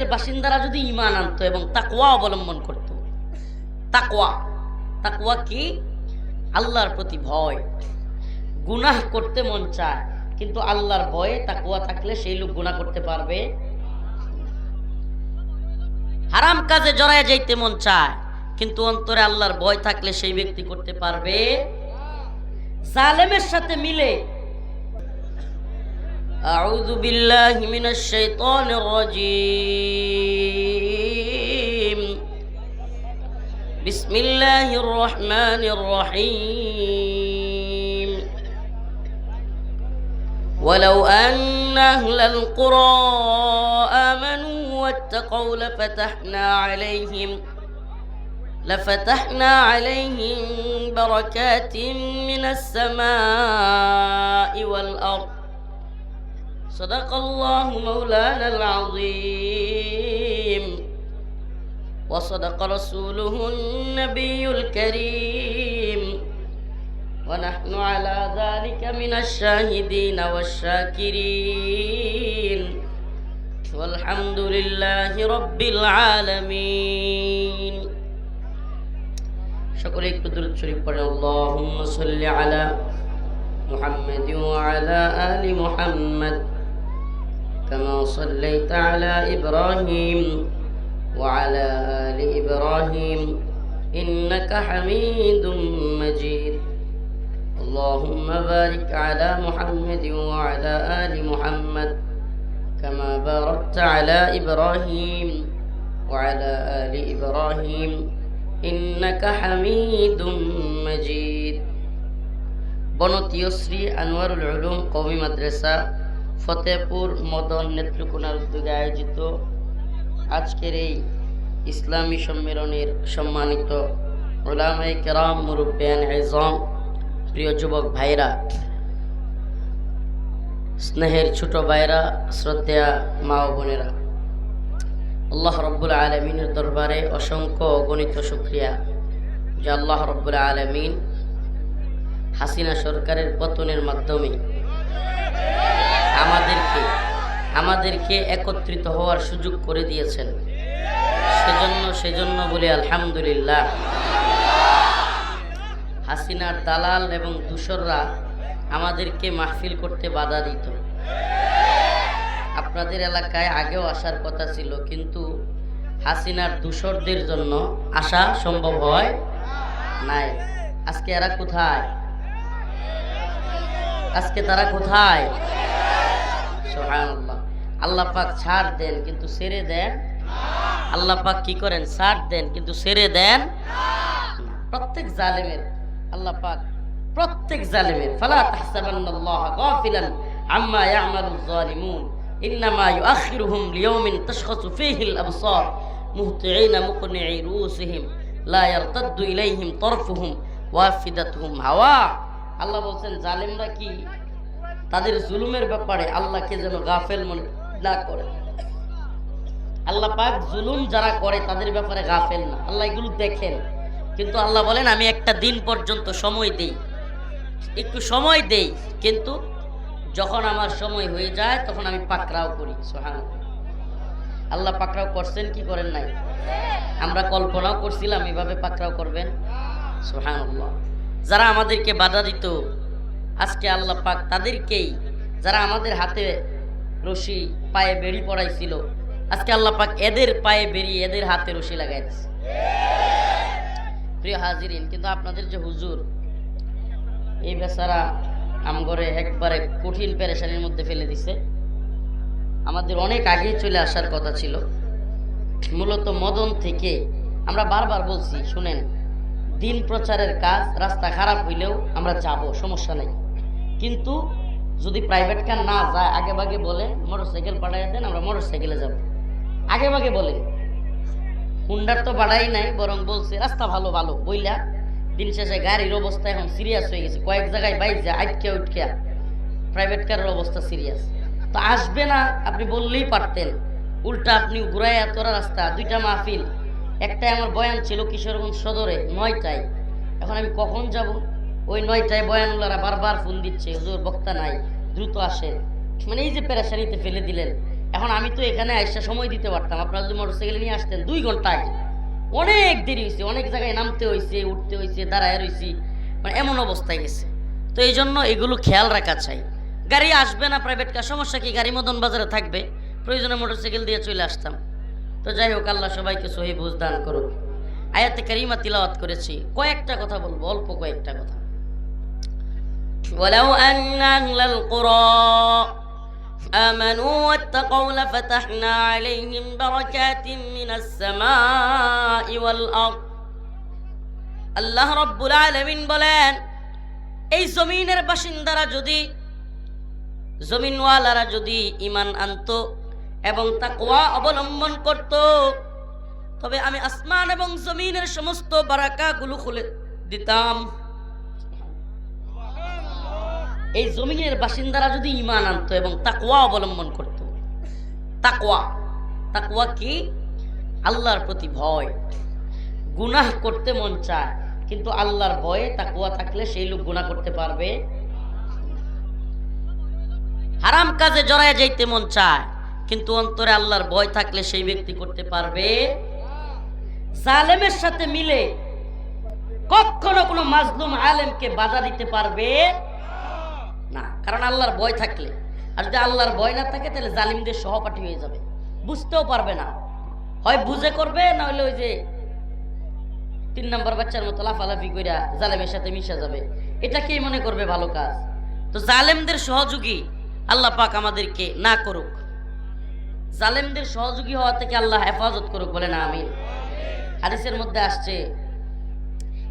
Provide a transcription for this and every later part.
জমিনের বাসিন্দারা যদি ইমান আনতো এবং তাকওয়া অবলম্বন করত। তাকওয়া। তাকওয়া কি? আল্লাহর প্রতি ভয়। গুনাহ করতে মন চায়, কিন্তু আল্লাহর ভয়ে তাকওয়া থাকলে সেই লোক গুনাহ করতে পারবে হারাম কাজে জড়ায় যাইতে মন চায়, কিন্তু অন্তরে আল্লাহর ভয় থাকলে সেই ব্যক্তি করতে পারবে জালেমের সাথে মিলে أعوذ بالله من الشيطان الرجيم. بسم الله الرحمن الرحيم. ولو أن أهل القرى آمنوا واتقوا لفتحنا عليهم لفتحنا عليهم بركات من السماء والأرض. صدق الله مولانا العظيم وصدق رسوله النبي الكريم ونحن على ذلك من الشاهدين والشاكرين والحمد لله رب العالمين সকলে একটু দূরত শরীফ পড়ে আল্লাহুম্মা সাল্লি আলা محمد وعلى آل محمد كما صليت على إبراهيم وعلى آل إبراهيم إنك حميد مجيد. اللهم بارك على محمد وعلى آل محمد كما باركت على إبراهيم وعلى آل إبراهيم إنك حميد مجيد. بنت يسري أنوار العلوم قومي مدرسة ফতেপুর মদন নেত্রকোনার উদ্যোগে আয়োজিত আজকের এই ইসলামী সম্মেলনের সম্মানিত ওলামাই কেরাম মুরব্বিয়ান এজম প্রিয় যুবক ভাইরা, স্নেহের ছোট ভাইরা, শ্রদ্ধেয়া মা বোনেরা, আল্লাহ রব্বুল আলমিনের দরবারে অসংখ্য অগণিত শুক্রিয়া যে আল্লাহ রব্বুল আলমিন হাসিনা সরকারের পতনের মাধ্যমে আমাদেরকে আমাদেরকে একত্রিত হওয়ার সুযোগ করে দিয়েছেন। সেজন্য সেজন্য বলি আলহামদুলিল্লাহ। হাসিনার দালাল এবং দূষররা আমাদেরকে মাহফিল করতে বাধা দিত। আপনাদের এলাকায় আগেও আসার কথা ছিল, কিন্তু হাসিনার দূষরদের জন্য আসা সম্ভব হয় নাই। আজকে এরা কোথায়? আজকে তারা কোথায়? সুবহানাল্লাহ। আল্লাহ পাক ছাড় দেন, কিন্তু সেরে দেন? আল্লাহ পাক কি করেন? ছাড় দেন, কিন্তু সেরে দেন? প্রত্যেক জালেমের, আল্লাহ পাক প্রত্যেক জালেমের, ফালা তাহসাবান্নাল্লাহ গাফিলান আম্মা ইয়ামালুয যালিমুন ইন্নামা ইউআখিরুহুম লিয়াউমিন তাশখাসু ফীহিল আবসার, মুহতিঈনা মুকনিঈ রুউসিহিম, লা ইয়ারতাদ্দু ইলাইহিম তরফুহুম ওয়াফিদাতুহুম হাওয়া। আল্লাহ বলছেন, জালেমরা কি তাদের জুলুমের ব্যাপারে আল্লাহকে যেন গাফেল মনে না করে? আল্লাহ পাক জুলুম যারা করে তাদের ব্যাপারে গাফেল না। আল্লাহ এগুলো দেখেন। কিন্তু আল্লাহ বলেন, আমি একটা দিন পর্যন্ত সময় দেই। একটু সময় দেই, কিন্তু যখন আমার সময় হয়ে যায়, তখন আমি পাকড়াও করি। সোহান আল্লাহ পাকড়াও করছেন, কি করেন নাই? আমরা কল্পনাও করছিলাম, এভাবে পাকড়াও করবেন? সোহান যারা আমাদেরকে বাধা দিত, আজকে আল্লাহ পাক তাদেরকেই যারা আমাদের হাতে রশি পায়ে বেড়ি পড়াইছিল, আজকে আল্লাহ পাক এদের পায়ে বেরিয়ে এদের হাতে রশি লাগাইছে প্রিয় হাজিরিন, কিন্তু আপনাদের যে হুজুর, এই বেচারা আমগরে একবারে কঠিন পেরেশানির মধ্যে ফেলে দিছে। আমাদের অনেক আগেই চলে আসার কথা ছিল। মূলত মদন থেকে আমরা বারবার বলছি, শুনেন দিন প্রচারের কাজ, রাস্তা খারাপ হইলেও আমরা যাব, সমস্যা নেই। কিন্তু যদি প্রাইভেট কার না যায়, আগে ভাগে বলে মোটর সাইকেল পাঠাই দেন, আমরা মোটর সাইকেলে যাব। আগে ভাগে বলে হুন্ডার তো বাড়াই নাই, বরং বলছে, রাস্তা ভালো ভালো। বইলা, দিন শেষে গাড়ির অবস্থা এখন সিরিয়াস হয়ে গেছে। কয়েক জায়গায় বাইক যায় আটকে উঠকে প্রাইভেট কারের অবস্থা সিরিয়াস তো আসবে না, আপনি বললেই পারতেন। উল্টা আপনি ঘুরাইয়া তোরা রাস্তা, দুইটা মাহফিল। একটাই আমার বয়ান ছিল কিশোরগঞ্জ সদরে, নয়টায়। এখন আমি কখন যাব? ওই নয়টায় বয়ানুলারা বারবার ফোন দিচ্ছে, হুজুর, বক্তা নাই, দ্রুত আসে মানে এই যে পেরেশানিতে ফেলে দিলেন। এখন আমি তো এখানে আইসা সময় দিতে পারতাম। আপনারা যদি মোটরসাইকেল নিয়ে আসতেন, দুই ঘণ্টা আগে অনেক দেরি হয়েছে অনেক জায়গায় নামতে হয়েছে উঠতে হয়েছে দাঁড়ায় রয়েছি মানে এমন অবস্থায় গেছে। তো এই জন্য এগুলো খেয়াল রাখা চাই। গাড়ি আসবে না প্রাইভেট কার সমস্যা কি? গাড়ি মদন বাজারে থাকবে। প্রয়োজনে মোটরসাইকেল দিয়ে চলে আসতাম। তো যাই হোক আল্লাহ সবাইকে সহি বুঝ দান করুক আয়াতে কারিমা তিলাওয়াত করেছি কয়েকটা কথা বলবো অল্প কয়েকটা কথা ولو أن أهل القرى آمنوا واتقوا لفتحنا عليهم بركات من السماء والأرض আল্লাহ রব্বুল আলমিন বলেন এই জমিনের বাসিন্দারা যদি জমিনওয়ালারা যদি ইমান আনতো এবং তাকওয়া অবলম্বন করত। তবে আমি আসমান এবং জমিনের সমস্ত বারাকাগুলো খুলে দিতাম। এই জমিনের বাসিন্দারা যদি ইমান আনতো এবং তাকওয়া অবলম্বন করত। তাকওয়া। তাকওয়া কি? আল্লাহর প্রতি ভয়। গুনাহ করতে মন চায়, কিন্তু আল্লাহর ভয়ে তাকওয়া থাকলে সেই লোক গুনাহ করতে পারবে। হারাম কাজে জড়ায় যাইতে মন চায়। কিন্তু অন্তরে আল্লাহর ভয় থাকলে সেই ব্যক্তি করতে পারবে। জালেমের সাথে মিলে কখনো কোনো মাজলুম আলেমকে বাধা দিতে পারবে না। কারণ আল্লাহর ভয় থাকলে। আর যদি আল্লাহর ভয় না থাকে, তাহলে জালিমদের সহপাঠী হয়ে যাবে। বুঝতেও পারবে না। হয় বুঝে করবে, না হলে ওই যে তিন নম্বর বাচ্চার মতো লাফালাফি কইরা জালেমের সাথে মিশা যাবে। এটা কে মনে করবে ভালো কাজ? তো জালেমদের সহযোগী আল্লাহ পাক আমাদেরকে না করুক। জালেমদের সহযোগী হওয়া থেকে আল্লাহ হেফাজত করুক বলে না আমিন। হাদিসের মধ্যে আসছে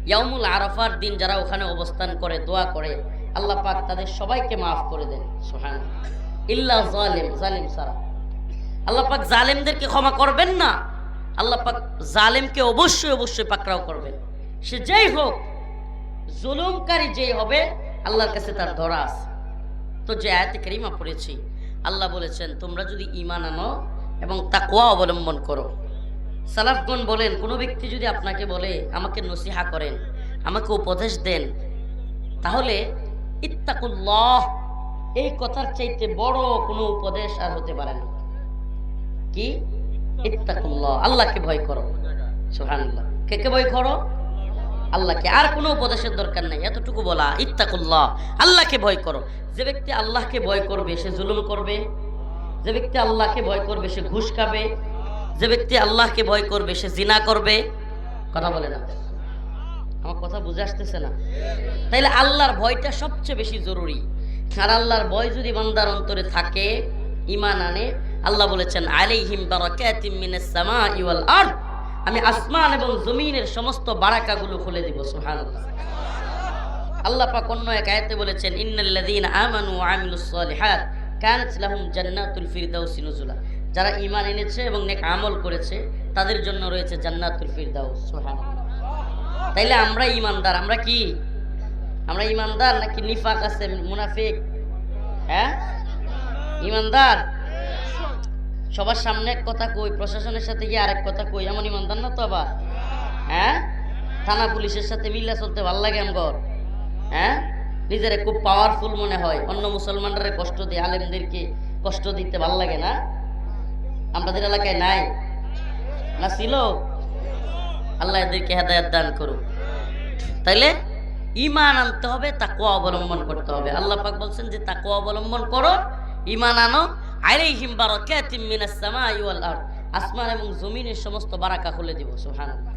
ইয়ামুল আরাফার দিন যারা ওখানে অবস্থান করে, দোয়া করে, আল্লাহ পাক তাদের সবাইকে মাফ করে দেন সোহান ইল্লা জালেম, জালিম সারা আল্লাহ পাক জালেমদেরকে ক্ষমা করবেন না, আল্লাহ পাক জালেমকে অবশ্যই অবশ্যই পাকড়াও করবেন। সে যেই হোক, জুলুমকারী যেই হবে, আল্লাহর কাছে তার ধরা আছে। তো যে আয়াতে করিমা পড়েছি আল্লাহ বলেছেন, তোমরা যদি ইমান আনো এবং তাকওয়া অবলম্বন করো। সালাফগণ বলেন, কোনো ব্যক্তি যদি আপনাকে বলে, আমাকে নসিহা করেন, আমাকে উপদেশ দেন, তাহলে ইত্তাকুল্লাহ, এই কথার চাইতে বড় কোনো উপদেশ আর হতে পারে না। কি? ইত্তাকুল্লাহ, আল্লাহকে ভয় করো। সুবহানাল্লাহ। কে কে ভয় করো? আল্লাহকে। আর কোনো উপদেশের দরকার নাই, এতটুকু বলা, ইত্তাকুল্লাহ, আল্লাহকে ভয় করো। যে ব্যক্তি আল্লাহকে ভয় করবে, সে জুলুম করবে। যে ব্যক্তি আল্লাহকে ভয় করবে, সে ঘুষ খাবে। যে ব্যক্তি আল্লাহকে ভয় করবে, সে জিনা করবে। কথা বলে না। আমার কথা বুঝে আসতেছে না। তাইলে আল্লাহর ভয়টা সবচেয়ে বেশি জরুরি। আর আল্লাহর ভয় যদি বান্দার অন্তরে থাকে ইমান আনে, আল্লাহ বলেছেন, আলাইহিম বারাকাতিম মিনাস সামাই ওয়াল আরদ। আমি আসমান এবং জমিনের সমস্ত বারাকাগুলো খুলে দিব, সুবহানাল্লাহ। আল্লাহ পাক অন্য এক আয়াতে বলেছেন, ইন্নাল্লাযীনা আমানু ওয়া আমিলুস সালিহাত কানাত লাহুম জান্নাতুল ফিরদাউসি নুজুলা। যারা ঈমান এনেছে এবং নেক আমল করেছে, তাদের জন্য রয়েছে জান্নাতুল ফিরদাউস, সুবহানাল্লাহ। তাইলে আমরা ঈমানদার, আমরা কি? আমরা ঈমানদার নাকি নিফাক আছে, মুনাফিক? হ্যাঁ? ঈমানদার? সবার সামনে এক কথা কই, প্রশাসনের সাথে গিয়ে আরেক কথা কই, এমন ইমানদার না তো আবার? হ্যাঁ? থানা পুলিশের সাথে মিল্লা চলতে ভালো লাগে আমগর? হ্যাঁ? নিজের খুব পাওয়ারফুল মনে হয়, অন্য মুসলমানরা কষ্ট দিয়ে, আলেমদেরকে কষ্ট দিতে ভালো লাগে না? আমাদের এলাকায় নাই? না ছিল? আল্লাহ এদেরকে হেদায়ত দান করুক। তাইলে ইমান আনতে হবে তাকে অবলম্বন করতে হবে। আল্লাহ পাক বলছেন যে তাকুয়া অবলম্বন করো, ইমান আনো আলাইহিম বারাকাতিম মিনাস সামাই ওয়াল আরদ। আসমান এবং জমিনের সমস্ত বারাকা খুলে দিব, সুবহানাল্লাহ।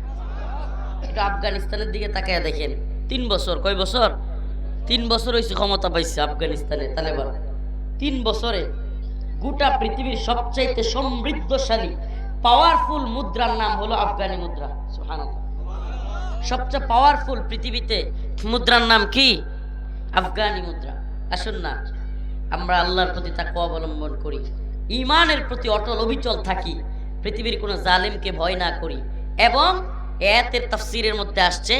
একটু আফগানিস্তানের দিকে তাকায় দেখেন। তিন বছর, কয় বছর? তিন বছর হয়েছে ক্ষমতা পাইছে আফগানিস্তানে তালেবান তিন বছরে গোটা পৃথিবীর সবচাইতে সমৃদ্ধশালী পাওয়ারফুল মুদ্রার নাম হলো আফগানি মুদ্রা সবচেয়ে পাওয়ারফুল পৃথিবীতে মুদ্রার নাম কি? আফগানি মুদ্রা। আসুন না। আমরা আল্লাহর প্রতি তাকে অবলম্বন করি ইমানের প্রতি অটল অবিচল থাকি, পৃথিবীর কোনো জালিমকে ভয় না করি এবং এতের তাফসিরের মধ্যে আসছে,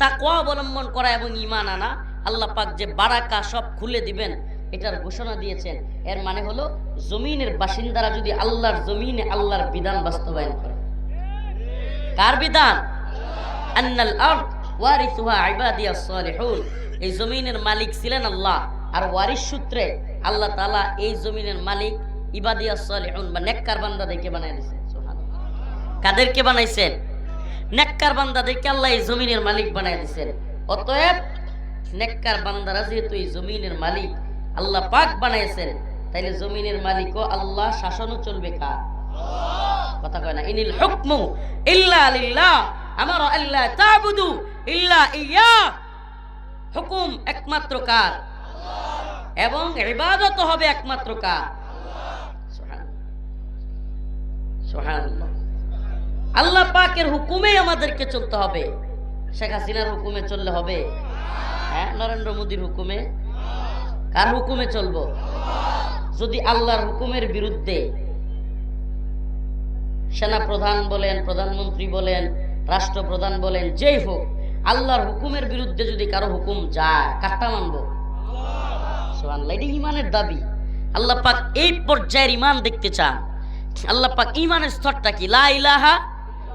তাকওয়া অবলম্বন করা এবং ইমান আনা, আল্লাহ পাক যে বারাকা সব খুলে দিবেন, এটার ঘোষণা দিয়েছেন। এর মানে হলো জমিনের বাসিন্দারা যদি আল্লাহর জমিনে আল্লাহর বিধান বাস্তবায়ন করে। কার বিধান? আন্নাল ওয়ারিসুহা ইবাদিয়াস সালিহুন। এই জমিনের মালিক ছিলেন আল্লাহ। আর ওয়ারিস সূত্রে আল্লাহ তালা এই জমিনের মালিক, ইবাদিয়া সালিহুন, বা নেককার বান্দাদেরকে বানাই দিয়েছেন। কাদেরকে বানাইছেন? নেককার বান্দাদেরকে আল্লাহ এই জমিনের মালিক বানাই দিয়েছেন। অতএব নেককার বান্দারা যেহেতু এই জমিনের মালিক, আল্লাহ পাক বানাইছেন, তাইলে জমিনের মালিকও আল্লাহ শাসনও চলবে কার? কথা কয় না, ইনিল হুকমু ইল্লা লিল্লাহ, আমার আল্লাহ তাবুদু ইল্লা ইয়া। হুকুম একমাত্র কার? এবং ইবাদত হবে একমাত্র। সুবহানাল্লাহ। আল্লাহ পাকের হুকুমে আমাদেরকে চলতে হবে। শেখ হাসিনার হুকুমে চললে হবে। হ্যাঁ নরেন্দ্র মোদীর হুকুমে? কার হুকুমে চলবো? যদি আল্লাহর হুকুমের বিরুদ্ধে সেনা প্রধান বলেন, প্রধানমন্ত্রী বলেন, রাষ্ট্রপ্রধান বলেন, যেই হোক, আল্লাহর হুকুমের বিরুদ্ধে যদি কারও হুকুম যায় কাটটা মানবো? এটা ইমানের দাবি। আল্লাহ পাক এই পর্যায়ের ইমান দেখতে চান। আল্লাহ পাক ইমানের স্তরটা কি? লা ইলাহা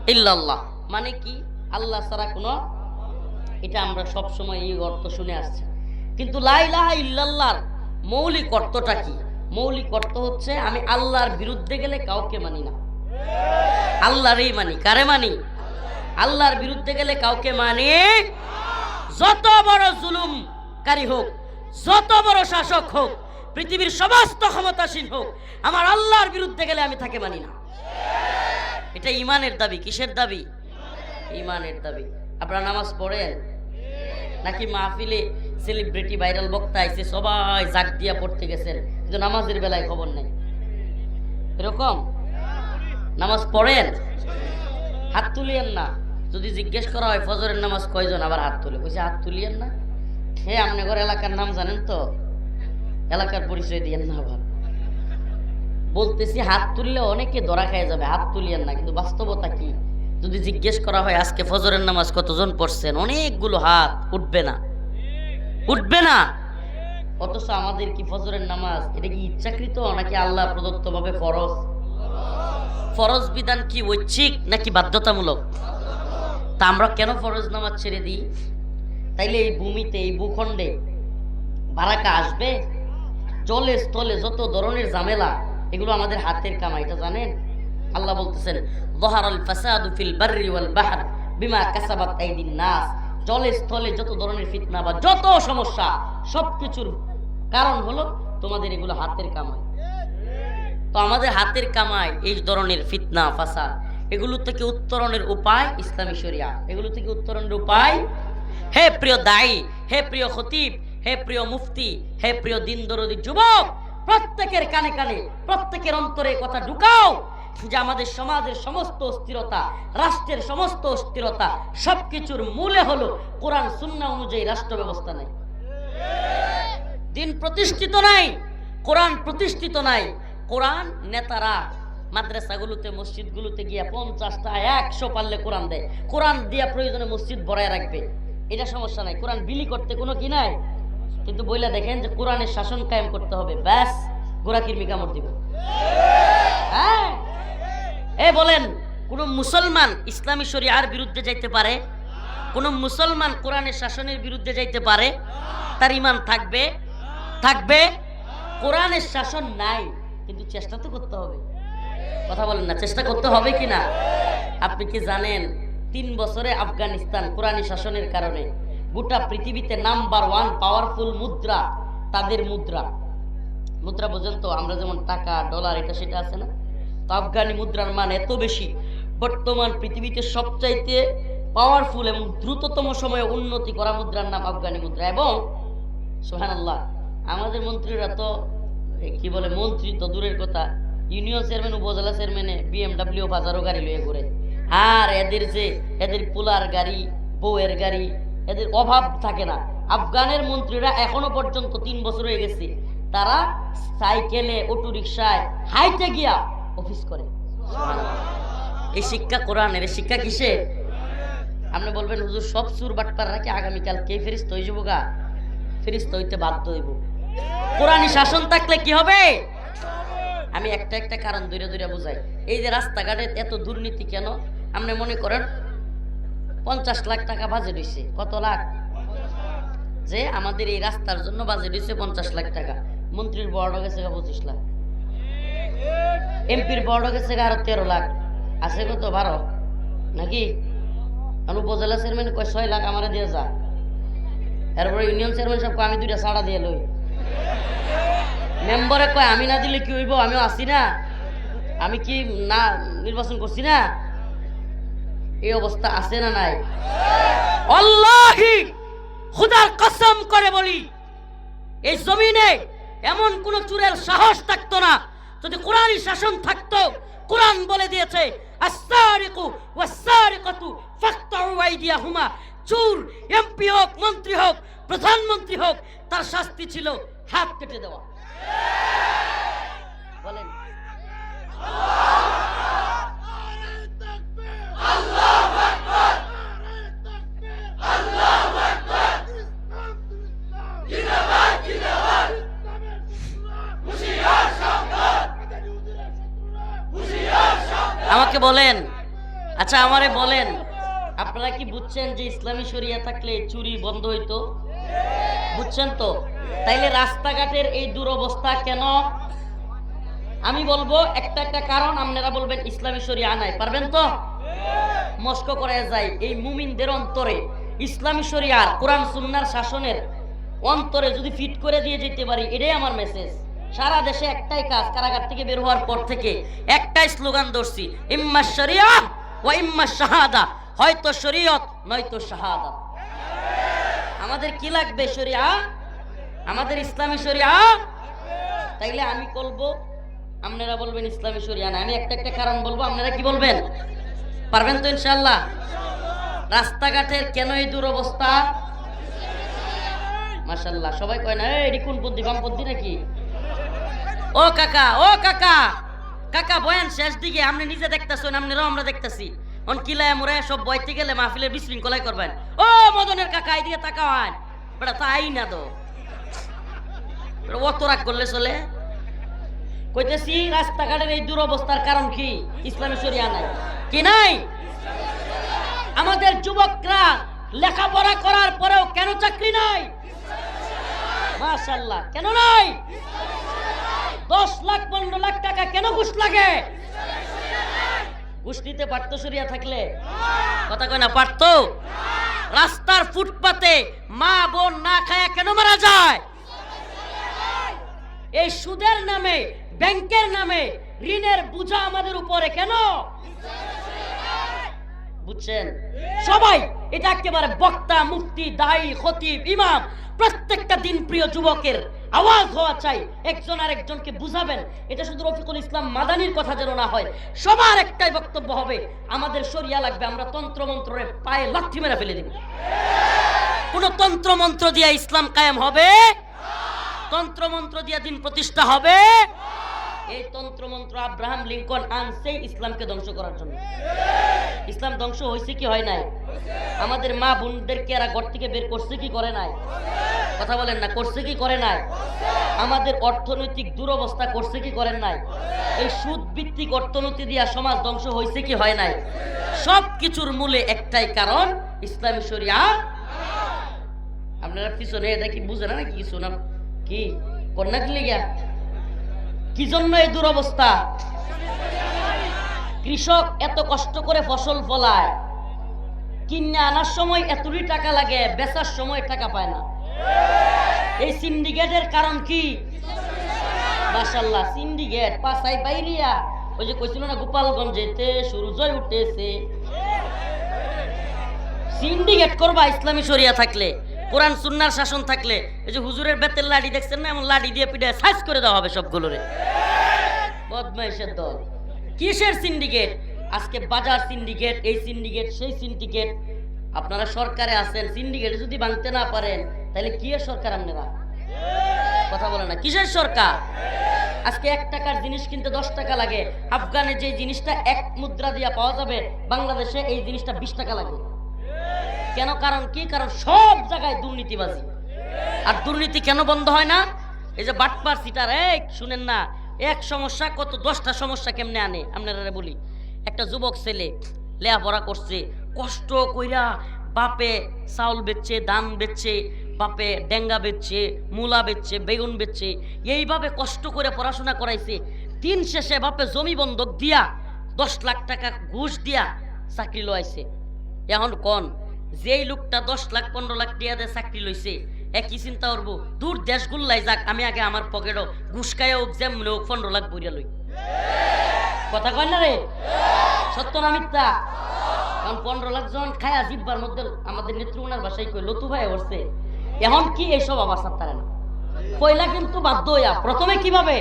ইল্লাল্লাহ। মানে কি? আল্লাহ ছাড়া কোনো, এটা আমরা সব সময় এই অর্থ শুনে আসছি। কিন্তু লা ইলাহা ইল্লাল্লাহর মৌলিক অর্থটা কি? মৌলিক অর্থ হচ্ছে, আমি আল্লাহর বিরুদ্ধে গেলে কাউকে মানি না। আল্লাহরই মানি। কারে মানি? আল্লাহর বিরুদ্ধে গেলে কাউকে মানি যত বড় জুলুমকারী হোক যত বড় শাসক হোক, পৃথিবীর সমস্ত ক্ষমতাসীন হোক, আমার আল্লাহর বিরুদ্ধে গেলে আমি তাকে মানি না। এটা ইমানের দাবি, কিসের দাবি? ইমানের দাবি। আপনারা নামাজ পড়েন? নাকি মাহফিলে সেলিব্রিটি ভাইরাল বক্তা আইছে সবাই জাগ দিয়া পড়তে গেছেন? কিন্তু নামাজের বেলায় খবর নেই। এরকম? নামাজ পড়েন? হাত তুলিয়েন না। যদি জিজ্ঞেস করা হয়, ফজরের নামাজ কয়জন? আবার হাত তুলে। কইছে হাত তুলিয়েন না? হে আমনগর এলাকার নাম জানেন তো? এলাকার পরিচয় দিয়েন না আবার। বলতেছি, হাত তুললে অনেকে ধরা খায় যাবে, হাত তুলিয়েন না, কিন্তু বাস্তবতা কি? যদি জিজ্ঞেস করা হয়, আজকে ফজরের নামাজ কতজন পড়ছেন? অনেকগুলো হাত উঠবে না। উঠবে না! অথচ আমাদের কি ফজরের নামাজ? এটা কি ইচ্ছাকৃত নাকি আল্লাহ প্রদত্ত ভাবে ফরজ? ফরজ বিধান কি ঐচ্ছিক নাকি বাধ্যতামূলক? তা আমরা কেন ফরজ নামাজ ছেড়ে দিই? তাইলে এই ভূমিতে, এই ভূখণ্ডে বারাকা আসবে? জলে স্থলে যত ধরনের ঝামেলা, এগুলো আমাদের হাতের কামা এটা জানেন? আল্লাহ বলতেছেন জলে স্থলে যত ধরনের ফিতনা বা যত সমস্যা, সবকিছুর কারণ হলো তোমাদের এগুলো হাতের কামাই। তো আমাদের হাতের কামাই এই ধরনের ফিতনা, ফাসাদ, এগুলো থেকে উত্তরণের উপায় ইসলামী শরিয়া। এগুলো থেকে উত্তরণের উপায় হে প্রিয় দায়ী হে প্রিয় খতিব, হে প্রিয় মুফতি, হে প্রিয় দিন দরদি যুবক, প্রত্যেকের কানে কানে, প্রত্যেকের অন্তরে কথা ঢুকাও যে আমাদের সমাজের সমস্ত অস্থিরতা, রাষ্ট্রের সমস্ত অস্থিরতা, সবকিছুর মূলে হলো কোরআন সুন্নাহ অনুযায়ী রাষ্ট্র ব্যবস্থা নেই। দিন প্রতিষ্ঠিত নাই, কোরআন প্রতিষ্ঠিত নাই। কোরআন নেতারা মাদ্রাসাগুলোতে, মসজিদগুলোতে গিয়ে পঞ্চাশটা একশো পারলে কোরআন দেয়। কোরআন দিয়া প্রয়োজনে মসজিদ ভরায় রাখবে। এটা সমস্যা নাই। কোরআন বিলি করতে কোনো কি নাই? কিন্তু বইলা দেখেন যে কোরআনের শাসন কায়েম করতে হবে। ব্যাস গোড়া কিরমি কামড় দিব। হ্যাঁ? এ বলেন, কোন মুসলমান ইসলামী শরিয়ার বিরুদ্ধে যাইতে পারে? কোন মুসলমান কোরআনের শাসনের বিরুদ্ধে যাইতে পারে? তার ইমান থাকবে? থাকবে? কোরআনের শাসন নাই, কিন্তু চেষ্টা তো করতে হবে। কথা বলেন না, চেষ্টা করতে হবে কি না? আপনি কি জানেন তিন বছরে আফগানিস্তান কোরআনী শাসনের কারণে গোটা পৃথিবীতে নাম্বার ওয়ান পাওয়ারফুল মুদ্রা, তাদের মুদ্রা। মুদ্রা পর্যন্ত আমরা যেমন টাকা, ডলার, এটা সেটা আছে না? তো আফগানি মুদ্রার মান এত বেশি, বর্তমান পৃথিবীতে সবচাইতে পাওয়ারফুল এবং দ্রুততম সময়ে উন্নতি করা মুদ্রার নাম আফগানি মুদ্রা এবং সোহান আল্লাহ আমাদের মন্ত্রীরা তো কি বলে মন্ত্রী তো দূরের কথা, ইউনিয়ন চেয়ারম্যান, উপজেলা চেয়ারম্যানে, বিএমডাব্লিউ বাজারও গাড়ি লয়ে ঘুরে। আর এদের যে এদের পোলার গাড়ি বউয়ের গাড়ি এদের অভাব থাকে না। আফগানের মন্ত্রীরা এখনও পর্যন্ত তিন বছর হয়ে গেছে। তারা সাইকেলে অটো রিক্সায় হাইটে গিয়া অফিস করে। এই শিক্ষা কোরআনের শিক্ষা কিসে? আপনি বলবেন হুজুর সব সুর বাটপার নাকি আগামীকাল কে ফেরিস্ত হয়ে যাব গা ফেরিস্ত হইতে বাধ্য হইব। কোরআনী শাসন থাকলে কি হবে? আমি একটা একটা কারণ দূরে দূরে বোঝাই। এই যে রাস্তাঘাটে এত দুর্নীতি কেন? আপনি মনে করেন পঞ্চাশ লাখ টাকা বাজেট হইছে, কত লাখ? যে আমাদের এই রাস্তার জন্য বাজেট হইছে পঞ্চাশ লাখ টাকা। মন্ত্রীর বড় গেছে পঁচিশ লাখ। এমপির বড় গেছে আরও তেরো লাখ। আছে কত? বারো। নাকি? উপজেলা চেয়ারম্যান কয়, ছয় লাখ আমার দিয়ে যা। এরপরে ইউনিয়ন চেয়ারম্যান সব আমি দুইটা ছাড়া দিয়ে লই। মেম্বারে কয়, আমি না দিলে কি হইব? আমিও আসি না। আমি কি না নির্বাচন করছি না? এই অবস্থা আছে না নাই? আল্লাহি, খুদার কসম করে বলি, এই জমিনে এমন কোন চুরের সাহস থাকতো না। যদি কোরআনই শাসন থাকতো, কোরআন বলে দিয়েছে আসারিকু ওয়াসারিকাতু ফাকতাউ আইদিয়াহুমা। চুর, এমপি হোক, মন্ত্রী হোক, প্রধানমন্ত্রী হোক, তার শাস্তি ছিল হাত কেটে দেওয়া। বলেন। আমাকে বলেন। আচ্ছা আমারে বলেন। আপনারা কি বুঝছেন যে ইসলামী শরিয়া থাকলে চুরি বন্ধ হইতো? বুঝছেন তো? তাইলে রাস্তাঘাটের এই দুরবস্থা কেন? আমি বলব, একটা একটা কারণ আপনারা বলবেন ইসলামী শরিয়া নাই। পারবেন তো? মস্ক করে যায় এই মুমিনদের অন্তরে, ইসলামী শরিয়ার, কোরআন, সুন্নার শাসনের অন্তরে যদি ফিট করে দিয়ে যেতে পারি, এটাই আমার মেসেজ সারা দেশে একটাই কাজ, কারাগার থেকে বের হওয়ার পর থেকে একটাই স্লোগান ধরছি, ইম্মা শরিয়া ও ইম্মা শাহাদা। হয়তো শরীয়ত, নয়তো শাহাদা। আমাদের কি লাগবে শরিয়া? আমাদের ইসলামী শরিয়া? তাইলে আমি বলব আপনারা বলবেন ইসলামী শরিয়া না। আমি একটা একটা কারণ বলব, আপনারা কি বলবেন? পারবেন তো ইনশাল্লাহ রাস্তাঘাটের কেন এই দুরবস্থা? মাশাল্লাহ সবাই কয় না, এই কোন পদ্ধতি বাম পদ্ধতি নাকি? ও কাকা ও কাকা। কাকা, বয়ান শেষ দিকে আপনি নিজে দেখতেছেন আপনারাও আমরা দেখতেছি। অন কিলায় মোরে সব বইতে গেলে মাহফিলের বিশৃঙ্খলাই করবেন। ও মদনের কাকা, এদিকে তাকাওয়ান। বেটা, তাই না তো? অত রাগ করলে চলে। কইতেছি, রাস্তাঘাটের এই দুরবস্থার কারণ কি? ইসলামী শরিয়া নাই। কি নাই? আমাদের যুবকরা লেখাপড়া করার পরেও কেন চাকরি নাই? মাশাল্লাহ কেন নাই? দশ লাখ, পনেরো লাখ টাকা কেন ঘুষ লাগে? ঘুষ নিতে পারতো সরিয়া থাকলে? কথা কয় না, পারতো? রাস্তার ফুটপাতে মা বোন না খায়া কেন মারা যায়? এই সুদের নামে, ব্যাংকের নামে ঋণের বোঝা আমাদের উপরে কেন? বুঝছেন? সবাই এটা একেবারে বক্তা মুক্তি দায়ী, খতিব, ইমাম, প্রত্যেকটা দিন প্রিয় যুবকের আওয়াজ হওয়া চাই। একজন আর একজনকে বুঝাবেন। এটা শুধু রফিকুল ইসলাম মাদানির কথা যেন না হয়। সবার একটাই বক্তব্য হবে, আমাদের সরিয়া লাগবে, আমরা তন্ত্র মন্ত্রের পায়ে লাঠি মেরে ফেলে দেব। কোন তন্ত্র মন্ত্র দিয়া ইসলাম কায়েম হবে? তন্ত্র মন্ত্র দিয়া দিন প্রতিষ্ঠা হবে? এই তন্ত্র মন্ত্র আব্রাহাম লিঙ্কন আনছে ইসলামকে ধ্বংস করার জন্য। ইসলাম ধ্বংস হয়েছে কি হয় নাই? আমাদের মা বোনদেরকে এরা ঘর থেকে বের করছে কি করে নাই? কথা বলেন না, করছে কি করে নাই? আমাদের অর্থনৈতিক দুরবস্থা করছে কি করেন নাই? এই সুদ ভিত্তিক অর্থনীতি দিয়া সমাজ ধ্বংস হয়েছে কি হয় নাই? সব কিছুর মূলে একটাই কারণ, ইসলামী শরিয়া। আপনারা পিছনে এটা কি বুঝে না নাকি কিছু না? কি? কন্যা দিলে গিয়া কি জন্য এই দুরবস্থা? কৃষক এত কষ্ট করে ফসল ফলায়। কিনে আনার সময় এতই টাকা লাগে, বেচার সময় টাকা পায় না। এই সিন্ডিকেটের কারণ কি? মাশাল্লাহ সিন্ডিকেট পাশাই বাইরিয়া ওই যে কইছিল না গোপালগঞ্জেতে সূর্যই উঠেছে। সিন্ডিকেট করবা ইসলামী শরিয়া থাকলে। কোরআন সুন্নার শাসন থাকলে, এই যে হুজুরের বেতের লাডি দেখছেন না, এমন লাঠি দিয়ে পিঠে সাইজ করে দেওয়া হবে সবগুলোরে। বদমাইশের দল। কিসের সিন্ডিকেট? আজকে বাজার সিন্ডিকেট, এই সিন্ডিকেট, সেই সিন্ডিকেট। আপনারা সরকারে আছেন, সিন্ডিকেট যদি ভাঙতে না পারেন, তাহলে কি সরকার আপনারা? কথা বলে না। কিসের সরকার? আজকে এক টাকার জিনিস কিনতে দশ টাকা লাগে। আফগানে যে জিনিসটা এক মুদ্রা দিয়া পাওয়া যাবে, বাংলাদেশে এই জিনিসটা বিশ টাকা লাগে। কেন? কারণ কি? কারণ সব জায়গায় দুর্নীতিবাজি। আর দুর্নীতি কেন বন্ধ হয় না? এই যে বাটপার সিটার এক শুনেন না, এক সমস্যা, কত দশটা সমস্যা কেমনে আনে? আপনারা বলি। একটা যুবক ছেলে লেয়াপড়া করছে, কষ্ট কইরা বাপে চাউল বেচছে, ধান বেচছে, বাপে ডেঙ্গা বেচছে, মূলা বেচছে, বেগুন বেচছে, এইভাবে কষ্ট করে পড়াশোনা করাইছে। দিন শেষে বাপে জমি বন্ধক দিয়া দশ লাখ টাকা ঘুষ দিয়া চাকরি লইছে এখন কোন? যেই লোকটা দশ লাখ, পনেরো লাখ টিয়া দিয়ে চাকরি লইছে একই চিন্তা করব, দূর দেশ গুল্লাই যাক, আমি আগে আমার পকেটও খাইয়া হোক যেমন হোক, পনেরো লাখ বইয়া লই। কথা কয় না রে? সত্য না মিথ্যা? কারণ পনেরো লাখ জন খায়া জিব্বার মধ্যে আমাদের নেত্রকোনার ভাষায় কই, লতু ভাই উঠছে এখন কি এইসব আবার সাপ্তারে না? পয়লা কিন্তু বাধ্য হইয়া, প্রথমে কীভাবে?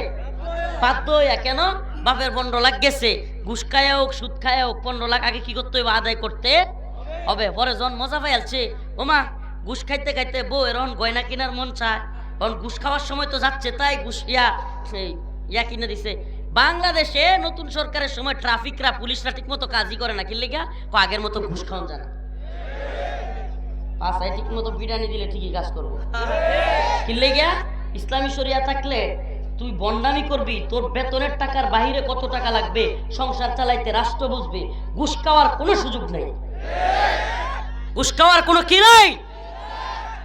বাধ্য হইয়া কেন? বাপের পনেরো লাখ গেছে, ঘুষ খায়া হোক, সুদ খায়া হোক, পনেরো লাখ আগে কি করতে হইবে? আদায় করতে হবে। পরে জন মজা পাইয়ালছে ওমা, ঘুষ খাইতে খাইতে বউ এরকম গয়না কেনার মন চায়। কারণ ঘুষ খাওয়ার সময় তো যাচ্ছে, তাই ঘুষ ইয়া ইয়া কিনে দিছে। বাংলাদেশে নতুন সরকারের সময় ট্রাফিকরা, পুলিশরা ঠিক মতো কাজই করে না। কিনলে গা আগের মতো ঘুষ খাওয়ান যায় না। পাশায় ঠিক মতো বিরিয়ানি দিলে ঠিকই কাজ করব। কিনলে গিয়া ইসলামী শরিয়া থাকলে তুই বন্ডামি করবি, তোর বেতনের টাকার বাহিরে কত টাকা লাগবে? সংসার চালাইতে রাষ্ট্র বুঝবে। ঘুষ খাওয়ার কোনো সুযোগ নেই। ঘুষ খাওয়ার কোনো কি নাই?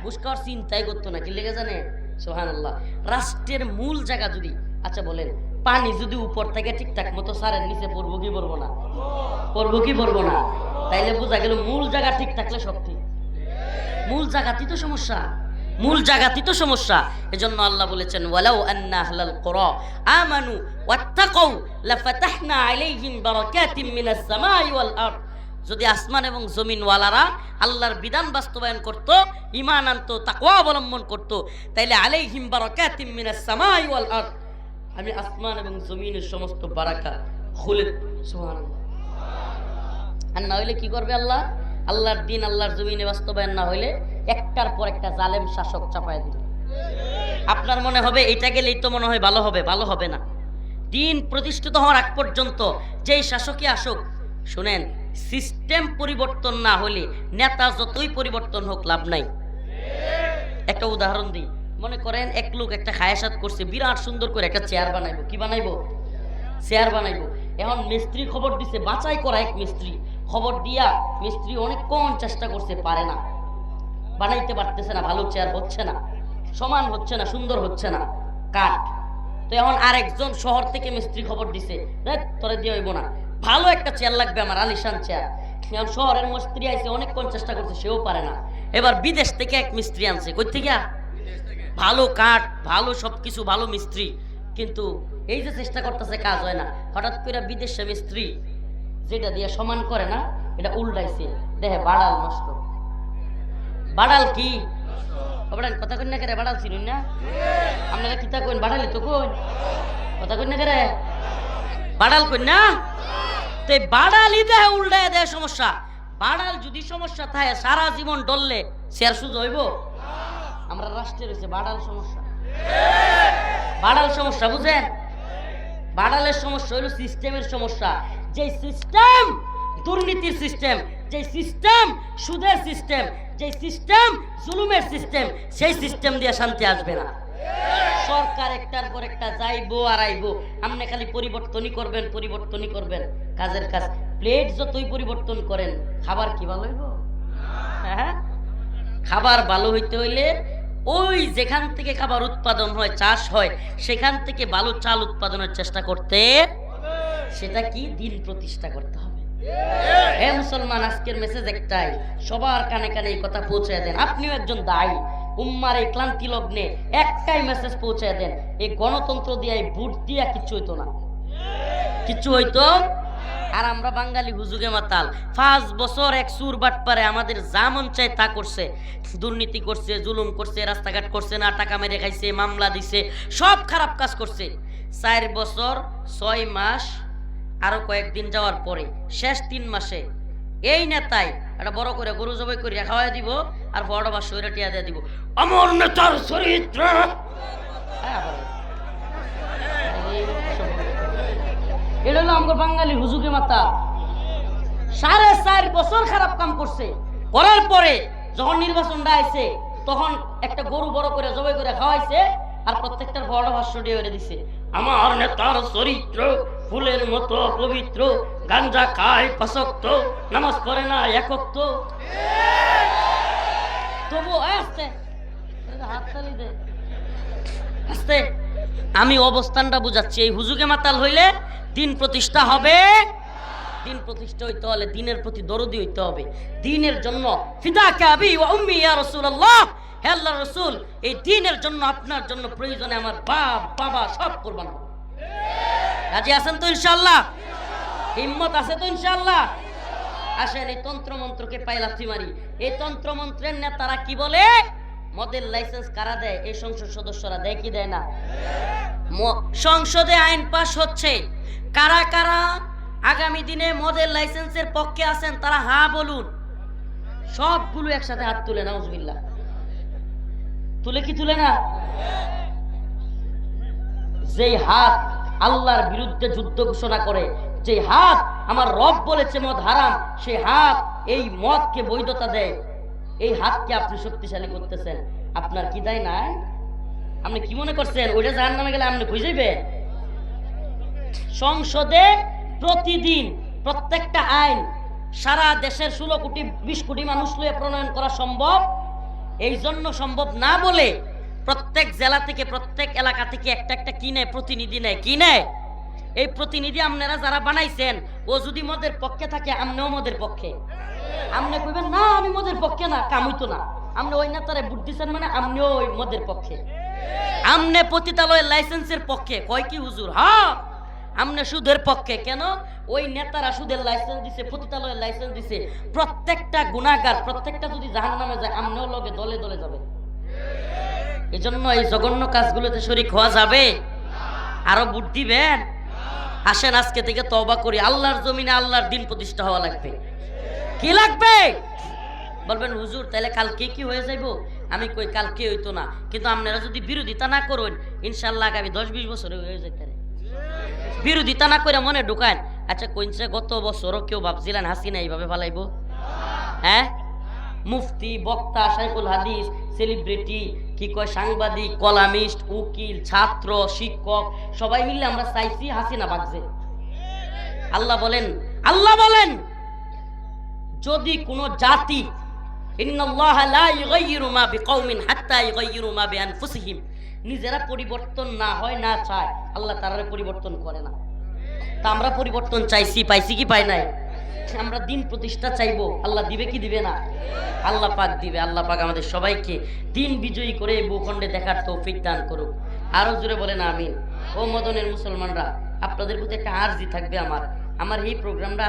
ঘুষ খাওয়ার চিন্তাই করতো না, কি লেগে জানে? সোহান আল্লাহ রাষ্ট্রের মূল জায়গা যদি আচ্ছা বলেন, পানি যদি উপর থেকে ঠিকঠাক মতো সারের নিচে পড়ব কি পড়ব না? পড়ব কি পড়ব না? তাইলে বোঝা গেল মূল জায়গা ঠিক থাকলে সব ঠিক। মূল জায়গাতেই তো সমস্যা। মূল জায়গাতেই তো সমস্যা। এজন্য আল্লাহ বলেছেন, ওয়ালাউ আন্না আহলাল কুরা আমানু ওয়াত্তাকাউ লাফাতাহনা আলাইহিম বারাকাতিম মিনাস সামাই ওয়াল আরদ। যদি আসমান এবং জমিন ওয়ালারা আল্লাহর বিধান বাস্তবায়ন করত ইমান আনতো, তাকওয়া অবলম্বন করত, তাইলে ওয়াল আরদ। আমি আসমান এবং জমিনের সমস্ত বারাকা খুলে আর না হইলে কি করবে আল্লাহ? আল্লাহর দিন আল্লাহর জমিনে বাস্তবায়ন না হইলে একটার পর একটা জালেম শাসক চাপায় দিবে। আপনার মনে হবে এটা গেলেই তো মনে হয় ভালো হবে ভালো হবে না। দিন প্রতিষ্ঠিত হওয়ার আগ পর্যন্ত যেই শাসকই আসুক, শুনেন সিস্টেম পরিবর্তন না হলে নেতা যতই পরিবর্তন হোক লাভ নাই। একটা উদাহরণ দিই। মনে করেন এক লোক একটা খায়াসাত করছে বিরাট সুন্দর করে একটা চেয়ার বানাইবো। কি বানাইবো? চেয়ার বানাইবো। এখন মিস্ত্রি খবর দিছে বাছাই করা এক মিস্ত্রি। খবর দিয়া মিস্ত্রি অনেক কম চেষ্টা করছে পারে না। বানাইতে পারতেছে না ভালো চেয়ার হচ্ছে না। সমান হচ্ছে না সুন্দর হচ্ছে না। কাঠ। তো এখন আরেকজন শহর থেকে মিস্ত্রি খবর দিছে "দেখ, তোরে দিয়ে হইব না। ভালো একটা চেয়ার লাগবে আমার আলিশান চেয়ার শহরের মিস্ত্রি আইছে অনেকক্ষণ চেষ্টা করছে সেও পারে না। এবার বিদেশ থেকে এক মিস্ত্রি আনছে কই থেকে? ভালো কাঠ ভালো সবকিছু ভালো মিস্ত্রি। কিন্তু এই যে চেষ্টা করতেছে কাজ হয় না। হঠাৎ করে বিদেশে মিস্ত্রি যেটা দিয়ে সমান করে না এটা উল্টাইছে। দেখে বাড়াল নষ্ট। বাড়াল কি? কথা কই না করে বাড়াল চিনুন না? আপনারা কিতা কইন বাড়ালি তো কইন। কথা কই না করে বাড়াল কইন না তো এই বাড়ালি দেয় উল্টায় দেয় সমস্যা। বাড়াল যদি সমস্যা থাকে, সারা জীবন ডললে শেয়ার সুযোগ হইব? আমরা রাষ্ট্রে হয়েছে বাড়াল সমস্যা। বাড়াল সমস্যা, বুঝেন? বাড়ালের সমস্যা হলো সিস্টেমের সমস্যা। যে সিস্টেম দুর্নীতির সিস্টেম যে সিস্টেম সুদের সিস্টেম যে সিস্টেম জুলুমের সিস্টেম, সেই সিস্টেম দিয়ে শান্তি আসবে না। সরকার একটার পর একটা যাইবো আর আইবো আপনি খালি পরিবর্তনই করবেন পরিবর্তনই করবেন। কাজের কাজ। প্লেট যতই পরিবর্তন করেন, খাবার কি ভালো হইব? হ্যাঁ? খাবার ভালো হইতে হইলে ওই যেখান থেকে খাবার উৎপাদন হয়, চাষ হয়, সেখান থেকে ভালো চাল উৎপাদনের চেষ্টা করতে সেটা কি? দিন প্রতিষ্ঠা করতে হবে। হে মুসলমান, আজকের মেসেজ একটাই। সবার কানে কানে এই কথা পৌঁছে দেন। আপনিও একজন দায়ী। উম্মার এই ক্লান্তি লগ্নে একটাই মেসেজ পৌঁছে দেন, এই গণতন্ত্র দিয়ে ভোট দিয়া কিচ্ছু হইতো না। কিচ্ছু হইতো? আর আমরা বাঙালি হুজুগে মাতাল, পাঁচ বছর এক সুর বাট পারে আমাদের যা মন চায় তা করছে। দুর্নীতি করছে, জুলুম করছে, রাস্তাঘাট করছে না, টাকা মেরে খাইছে, মামলা দিছে, সব খারাপ কাজ করছে। চার বছর, ছয় মাস, আরও কয়েকদিন যাওয়ার পরে, শেষ তিন মাসে, এই নেতাই একটা বড় করে গরু জবাই করে খাওয়াই দিব আর বড় বা শরীরে টিয়া দিয়ে দিব। অমর নেতার চরিত্র। হ্যাঁ, এটা হলো আমার বাঙালি হুজুগে মাতা সাড়ে চার বছর খারাপ কাম করছে। করার পরে যখন নির্বাচনটা আইছে তখন একটা গরু বড় করে জবাই করে খাওয়াইছে আর প্রত্যেকটার বড় ভাষ্য দিয়ে দিছে। আমার নেতার চরিত্র, ফুলের মতো পবিত্র, গাঞ্জা খায় পাশক্ত নামাজ পড়ে না একক্ত। তবু আসতে আস্তে, আমি অবস্থানটা বুঝাচ্ছি। এই হুজুকে মাতাল হইলে দিন প্রতিষ্ঠা হবে। দিন প্রতিষ্ঠা হইতে হলে দিনের প্রতি দরদি হইতে হবে। দিনের জন্য ফিদা কাবি ওয়া উম্মি ইয়া রাসূলুল্লাহ। হে আল্লাহ রাসূল, এই দিনের জন্য, আপনার জন্য প্রয়োজনে আমার বাপ, বাবা সব কুরবান রাজি আছেন তো ইনশাল্লাহ হিম্মত আছে তো ইনশাআল্লাহ? আসেন, এই তন্ত্র মন্ত্রকে পাইলাত্রি মারি এই তন্ত্র মন্ত্রের নেতারা কি বলে? মদের লাইসেন্স কারা দেয়? এই সংসদ সদস্যরা দেয় কি দেয় না? সংসদে আইন পাশ হচ্ছে। কারা কারা আগামী দিনে মদের লাইসেন্সের পক্ষে আছেন, তারা হ্যাঁ বলুন। সবগুলো একসাথে হাত তুলে, নাউজবিল্লাহ। তুলে কি তুলে না? যেই হাত আল্লাহর বিরুদ্ধে যুদ্ধ ঘোষণা করে যে হাত আমার রব বলেছে মদ হারাম, সেই হাত এই মদকে বৈধতা দেয়। এই হাতকে আপনি শক্তিশালী করতেছেন। আপনার কি দায় নাই? আপনি কি মনে করছেন? ওইটা জাহান নামে গেলে আপনি খুঁজেবে সংসদে প্রতিদিন প্রত্যেকটা আইন সারা দেশের ষোলো কোটি, বিশ কোটি মানুষ লয়ে প্রণয়ন করা সম্ভব? এই জন্য সম্ভব না বলে প্রত্যেক জেলা থেকে, প্রত্যেক এলাকা থেকে একটা একটা কিনে, প্রতিনিধি নেয়। কি নেয় এই প্রতিনিধি আপনারা যারা বানাইছেন, ও যদি মদের পক্ষে থাকে, আমনেও মদের পক্ষে। আপনি কইবেন, না, আমি মদের পক্ষে না কামইতো না। আপনি ওই নেতারে বুট দিচ্ছেন মানে আপনিও ওই মদের পক্ষে। আমনে পতিতালয়ের লাইসেন্সের পক্ষে। কয় কি হুজুর? হ্যাঁ? আমনে সুদের পক্ষে কেন? ওই নেতারা সুদের লাইসেন্স দিছে পতিতালয়ের লাইসেন্স দিছে। প্রত্যেকটা গুণাগার প্রত্যেকটা যদি জাহান নামে যায়, আমনেও লগে দলে দলে যাবে। এজন্য এই জঘন্য কাজগুলোতে শরিক হওয়া যাবে? আরও বুট দিবেন? আসেন আজকে থেকে তওবা করি। আল্লাহর জমিনে আল্লাহর দিন প্রতিষ্ঠা হওয়া লাগবে। কি লাগবে? বলবেন, হুজুর তাহলে কালকে কি হয়ে যাইব? আমি কই, কালকে হইতো না। কিন্তু আপনারা যদি বিরোধিতা না করুন, ইনশাল্লাহ আগামী দশ বিশ বছরে হয়ে পারে। বিরোধিতা না করে মনে ঢুকান আচ্ছা কইনছে গত বছরও কেউ ভাবছিলেন হাসিনা এইভাবে ফালাইব? হ্যাঁ? মুফতি, বক্তা শাইখুল হাদিস সেলিব্রিটি কি কয় সাংবাদিক, কলামিস্ট, উকিল, ছাত্র, শিক্ষক, সবাই মিলে আমরা চাইছি হাসিনা বাগছে আল্লাহ বলেন আল্লাহ বলেন, যদি কোনো জাতি, ইন্নাল্লাহা লা ইউগাইয়িরু মা বিকাউমিন হাত্তা ইউগাইয়িরু মা বিআনফুসিহিম নিজেরা পরিবর্তন না হয়, না চায়, আল্লাহ তারারে পরিবর্তন করে না। তা আমরা পরিবর্তন চাইছি, পাইছি কি পাই নাই? আমরা দিন প্রতিষ্ঠা চাইব, আল্লাহ দিবে কি দিবে না? আল্লাহ পাক দিবে, আল্লাহ পাক আমাদের সবাইকে দিন বিজয়ী করে ভূখণ্ডে দেখার তৌফিক দান করুক। আরও জোরে বলেন আমিন। ও মদনের মুসলমানরা, আপনাদের প্রতি একটা আর্জি থাকবে আমার। আমার এই প্রোগ্রামটা